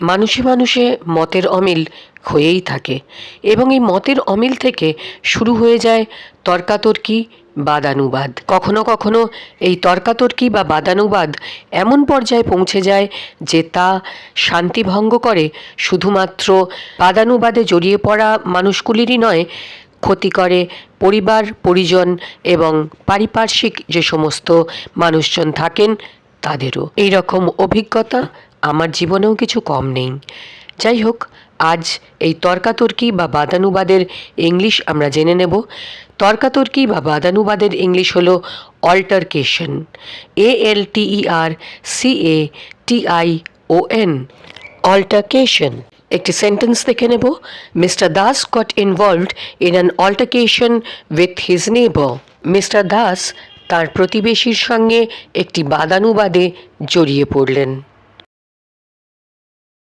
মানুষে মানুষে মতের অমিল হয়েই থাকে এবং এই মতের অমিল থেকে শুরু হয়ে যায় তর্কাতর্কি, বাদানুবাদ। কখনো কখনো এই তর্কাতর্কি বা বাদানুবাদ এমন পর্যায়ে পৌঁছে যায় যে তা শান্তিভঙ্গ করে, শুধুমাত্র বাদানুবাদে জড়িয়ে পড়া মানুষগুলিরই নয়, ক্ষতি করে পরিবার, পরিজন এবং পারিপার্শ্বিক যে সমস্ত মানুষজন থাকেন, তাদেরও। এই রকম অভিজ্ঞতা আমার জীবনেও কিছু কম নেই। যাই হোক আজ এই তর্কাতর্কি বা বাদানুবাদের ইংলিশ আমরা জেনে নেব। তর্কাতর্কি বা বাদানুবাদের ইংলিশ হলো altercation. A L T E R C A T I O N. Altercation. একটি সেন্টেন্স দেখে নেব। Mister Das got involved in an altercation with his neighbour mister Das তার প্রতিবেশীর সঙ্গে একটি বাদানুবাদে জড়িয়ে পড়লেন।